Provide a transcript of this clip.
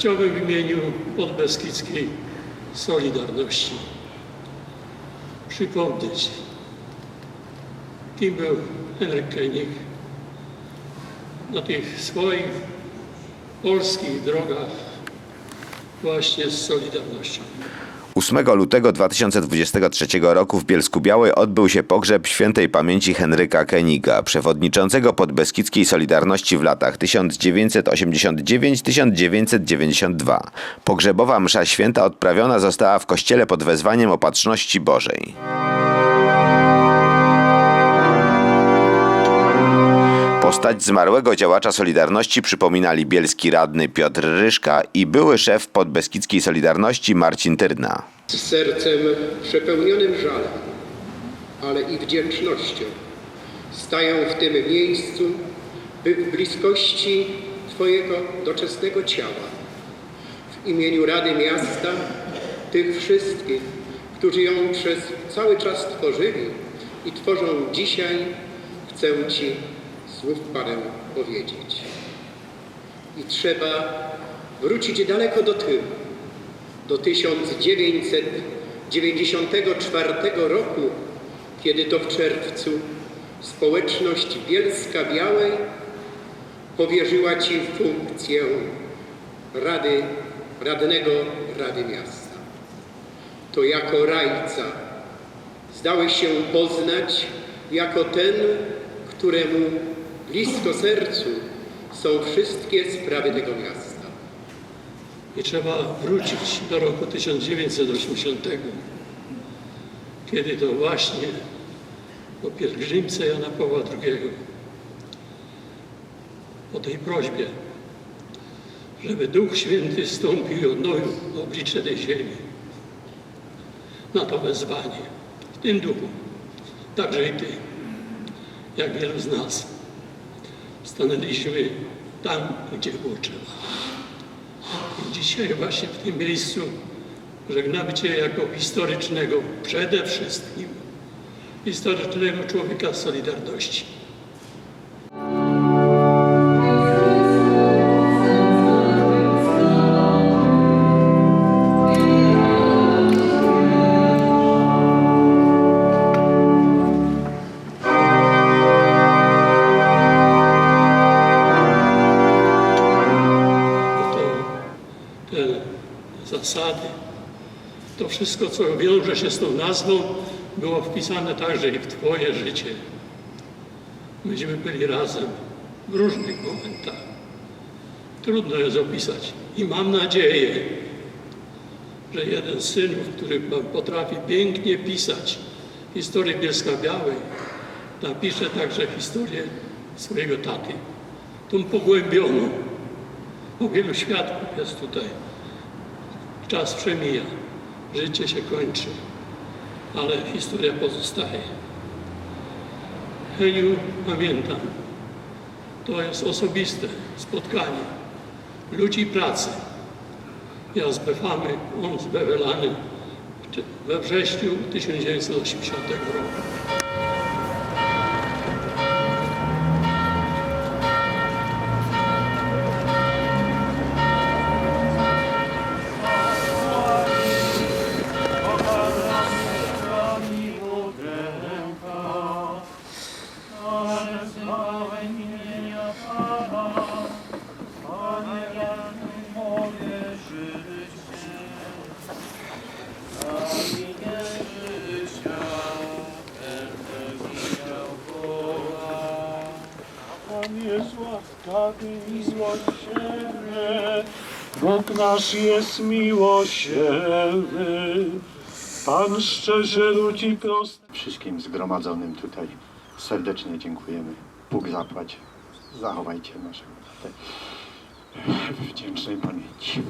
Chciałbym w imieniu podbeskidzkiej Solidarności przypomnieć, kim był Henryk Kenig na tych swoich polskich drogach właśnie z Solidarnością. 8 lutego 2023 roku w Bielsku Białej odbył się pogrzeb świętej pamięci Henryka Keniga, przewodniczącego podbeskidzkiej Solidarności w latach 1989-1992. Pogrzebowa msza święta odprawiona została w kościele pod wezwaniem Opatrzności Bożej. Postać zmarłego działacza Solidarności przypominali bielski radny Piotr Ryszka i były szef podbeskidzkiej Solidarności Marcin Tyrna. z sercem przepełnionym żalem, ale i wdzięcznością stają w tym miejscu, by w bliskości Twojego doczesnego ciała, w imieniu Rady Miasta, tych wszystkich, którzy ją przez cały czas tworzyli i tworzą dzisiaj, chcę Ci słów parę powiedzieć. I trzeba wrócić daleko do tyłu, do 1994 roku, kiedy to w czerwcu społeczność Bielska Białej powierzyła Ci funkcję Rady, radnego Rady Miasta. To jako rajca zdałeś się poznać jako ten, któremu blisko sercu są wszystkie sprawy tego miasta. I trzeba wrócić do roku 1980, kiedy to właśnie po pielgrzymce Jana Pawła II, po tej prośbie, żeby Duch Święty stąpił i odnowił oblicze tej ziemi. Na to wezwanie, w tym duchu, także i Ty, jak wielu z nas, stanęliśmy tam, gdzie było trzeba. Dzisiaj właśnie w tym miejscu żegnamy Cię jako historycznego, przede wszystkim historycznego człowieka Solidarności. To wszystko, co wiąże się z tą nazwą, było wpisane także i w Twoje życie. Myśmy byli razem w różnych momentach. Trudno jest opisać. I mam nadzieję, że jeden z synów, który potrafi pięknie pisać historię Bielska Białej, napisze także historię swojego taty. Tą pogłębioną, bo wielu świadków jest tutaj. Czas przemija, życie się kończy, ale historia pozostaje. Heniu, pamiętam, to jest osobiste spotkanie ludzi pracy. Ja z Befamy, on z Bewelany we wrześniu 1980 roku. Łaskawy i złośliwy, Bóg nasz jest miłosierny. Pan szczerze ludzi prost. Wszystkim zgromadzonym tutaj serdecznie dziękujemy. Bóg zapłać. Zachowajcie naszego tatę w wdzięcznej pamięci.